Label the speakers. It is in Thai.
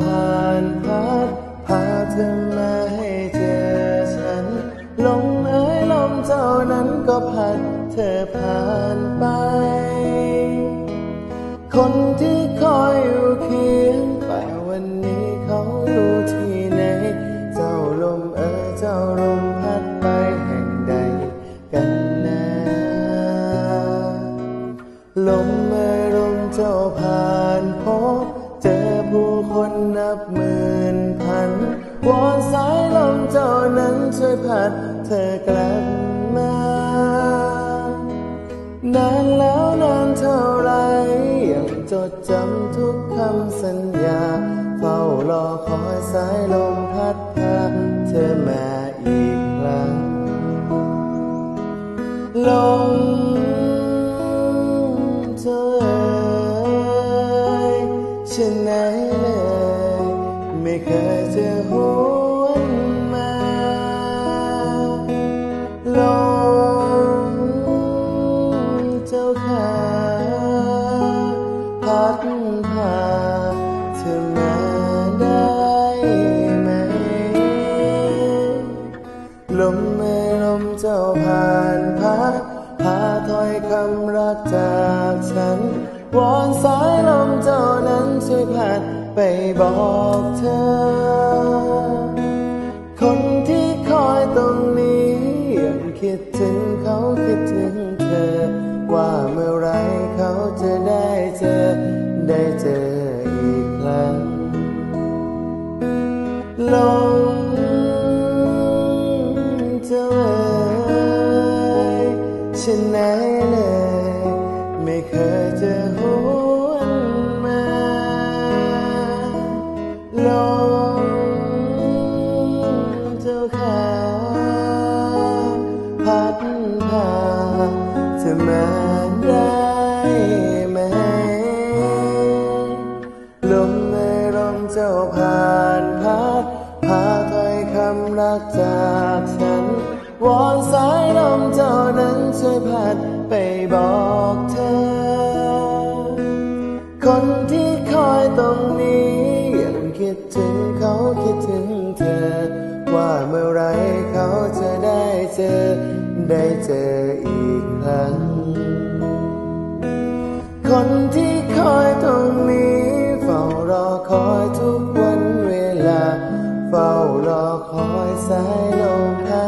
Speaker 1: ผ่านพัดพาเธอมาให้เจอฉัน ลงเอ้ยลมเจ้านั้นก็พัดเธอผ่านไป คนที่คอยอยู่เคียงไปวันนี้เขาอยู่ที่ไหน เจ้าลมเอ้ยเจ้าลมพัดไปแห่งใดกันนะลมเอ้ยลมเจ้าผ่าน วอนสายลมเจ้านั้นช่วยพัดเธอกลับมา นานแล้วนานเท่าไร ยังจดจำทุกคำสัญญา เฝ้ารอคอยสายลมพัดพาเธอมาอีกครั้ง ลมเจ้าเอ๋ยฉันไหน เลยไม่เคยจะหวนมาลมเจ้าขาพัดพาเธอมาได้ไหม ลมเมื่อลมเจ้าผ่านพัดพาถ้อยคำรักจากฉัน วอนสายลมเจ้านั้นช่วยพัดไปบอกเธอ คนที่คอยตรงนี้ยังคิดถึงเขาคิดถึงเธอ ว่าเมื่อไรเขาจะได้เจอ ได้เจออีกครั้งลมเจ้าเอ๋ยฉันไหนเลย ไม่เคยจะหวนมาลมเจ้าขาพัดพาเธอมาได้ไหมลมในลมเจ้าผ่านพัดพาถ้อยคำรักจากฉันวอนสายลมเจ้านั้นช่วยพัดไปบอกเธอ คนที่คอยตรงนี้ยังคิดถึงเขาคิดถึงเธอ ว่าเมื่อไรเขาจะได้เจอ ได้เจออีกครั้ง คนที่คอยตรงนี้เฝ้ารอคอยทุกวันเวลา เฝ้ารอคอยสายลมพัดพา